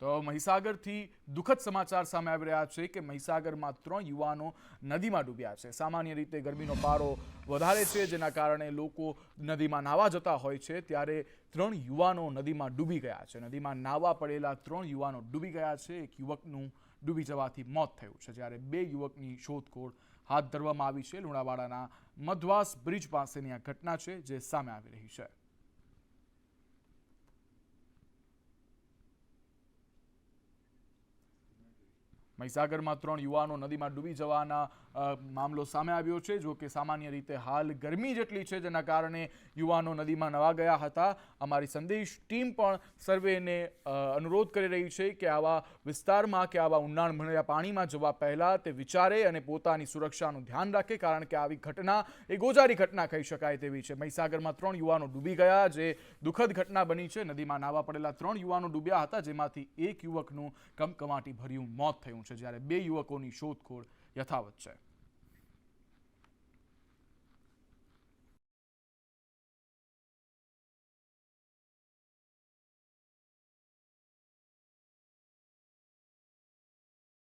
તો મહીસાગરથી દુઃખદ સમાચાર સામે આવી રહ્યા છે કે મહીસાગરમાં ત્રણ યુવાનો નદીમાં ડૂબ્યા છે. સામાન્ય રીતે ગરમીનો પારો વધારે છે, જેના કારણે લોકો નદીમાં નાહવા જતા હોય છે. ત્યારે ત્રણ યુવાનો નદીમાં ડૂબી ગયા છે. નદીમાં નાહવા પડેલા ત્રણ યુવાનો ડૂબી ગયા છે. એક યુવકનું ડૂબી જવાથી મોત થયું છે. જ્યારે બે યુવકની શોધખોળ હાથ ધરવામાં આવી છે. લુણાવાડાના મધવાસ બ્રિજ પાસેની આ ઘટના છે, જે સામે આવી રહી છે. મહીસાગરમાં ત્રણ યુવાનો નદીમાં ડૂબી જવાના મામલો સામે આવ્યો છે. જો કે સામાન્ય રીતે હાલ ગરમી જેટલી છે જેના કારણે યુવાનો નદીમાં નવા ગયા હતા. અમારી સંદેશ ટીમ પણ સર્વેને અનુરોધ કરી રહી છે કે આવા વિસ્તારમાં કે આવા ઊંડાણ ભરેલા પાણીમાં જવા પહેલાં તે વિચારે અને પોતાની સુરક્ષાનું ધ્યાન રાખે, કારણ કે આવી ઘટના એ ગોજારી ઘટના કહી શકાય તેવી છે. મહીસાગરમાં ત્રણ યુવાનો ડૂબી ગયા, જે દુઃખદ ઘટના બની છે. નદીમાં નાવા પડેલા ત્રણ યુવાનો ડૂબ્યા હતા, જેમાંથી એક યુવકનું કમકમાટી ભર્યું મોત થયું છે જ્યારે બે યુવકોની શોધખોળ યથાવત છે